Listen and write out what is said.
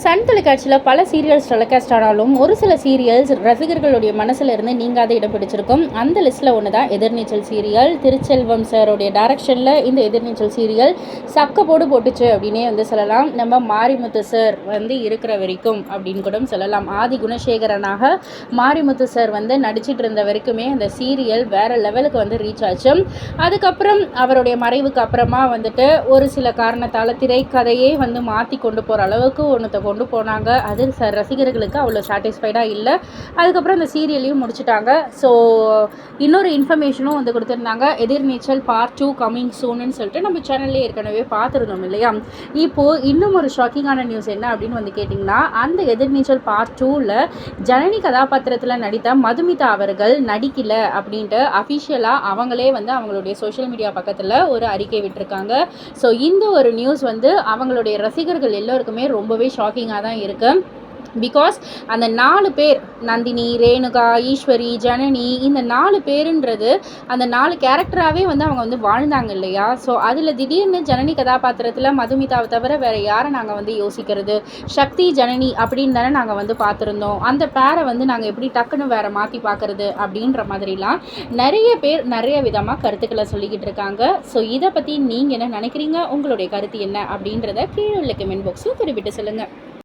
Sun தொலைக்காட்சியில் பல serials telecast ஆனாலும் ஒரு சில சீரியல்ஸ் ரசிகர்களுடைய மனசில் இருந்து நீங்காத இடம் பிடிச்சிருக்கும். அந்த லிஸ்ட்டில் ஒன்று தான் எதிர்நீச்சல் சீரியல் திருச்செல்வம் சாரோடைய டைரக்ஷனில் இந்த எதிர்நீச்சல் சீரியல் சக்க போடு போட்டுச்சு அப்படின்னே வந்து சொல்லலாம். நம்ம மாரிமுத்து சார் வந்து இருக்கிற வரைக்கும் அப்படின்னு கூட சொல்லலாம். ஆதி குணசேகரனாக மாரிமுத்து சார் வந்து நடிச்சிட்டு இருந்த வரைக்குமே அந்த சீரியல் வேறு லெவலுக்கு வந்து ரீச் ஆச்சு. அதுக்கப்புறம் அவருடைய மறைவுக்கு அப்புறமா வந்துட்டு ஒரு சில காரணத்தால் திரைக்கதையே வந்து மாற்றி கொண்டு போகிற அளவுக்கு ஒன்று கொண்டு போனாங்க. அது ச ரசிகர்களுக்கு அவ்வளோ சாட்டிஸ்ஃபைடாக இல்லை. அதுக்கப்புறம் அந்த சீரியலையும் முடிச்சுட்டாங்க. ஸோ இன்னொரு இன்ஃபர்மேஷனும் வந்து கொடுத்துருந்தாங்க. எதிர்நீச்சல் பார்ட் டூ கம்மிங் சூன்னு சொல்லிட்டு நம்ம சேனல்லே ஏற்கனவே பார்த்துருந்தோம் இல்லையா? இப்போது இன்னும் ஒரு ஷாக்கிங்கான நியூஸ் என்ன அப்படின்னு வந்து கேட்டிங்கன்னா அந்த எதிர்நீச்சல் பார்ட் டூவில் ஜனனி கதாபாத்திரத்தில் நடித்த மதுமிதா அவர்கள் நடிக்கல அப்படின்ட்டு அஃபிஷியலாக அவங்களே வந்து அவங்களுடைய சோஷியல் மீடியா பக்கத்தில் ஒரு அறிக்கை விட்டுருக்காங்க. ஸோ இந்த ஒரு நியூஸ் வந்து அவங்களுடைய ரசிகர்கள் எல்லோருக்குமே ரொம்பவே ஷாக்கிங்காக தான் இருக்குது பிகாஸ் அந்த நாலு பேர் நந்தினி ரேணுகா ஈஸ்வரி ஜனனி இந்த நாலு பேருன்றது அந்த நாலு கேரக்டராகவே வந்து அவங்க வந்து வாழ்ந்தாங்க இல்லையா? ஸோ அதில் திடீர்னு ஜனனி கதாபாத்திரத்தில் மதுமிதாவை தவிர வேறு யாரை நாங்கள் வந்து யோசிக்கிறது? சக்தி ஜனனி அப்படின்னு தானே நாங்கள் வந்து பார்த்துருந்தோம். அந்த பேரை வந்து நாங்கள் எப்படி டக்குன்னு வேறு மாற்றி பார்க்குறது அப்படின்ற மாதிரிலாம் நிறைய பேர் நிறைய விதமாக கருத்துக்களை சொல்லிக்கிட்டு இருக்காங்க. ஸோ இதை பற்றி நீங்கள் என்ன நினைக்கிறீங்க? உங்களுடைய கருத்து என்ன அப்படின்றத கீழே உள்ள கமெண்ட் பாக்ஸில் குறிப்பிட்டு சொல்லுங்கள்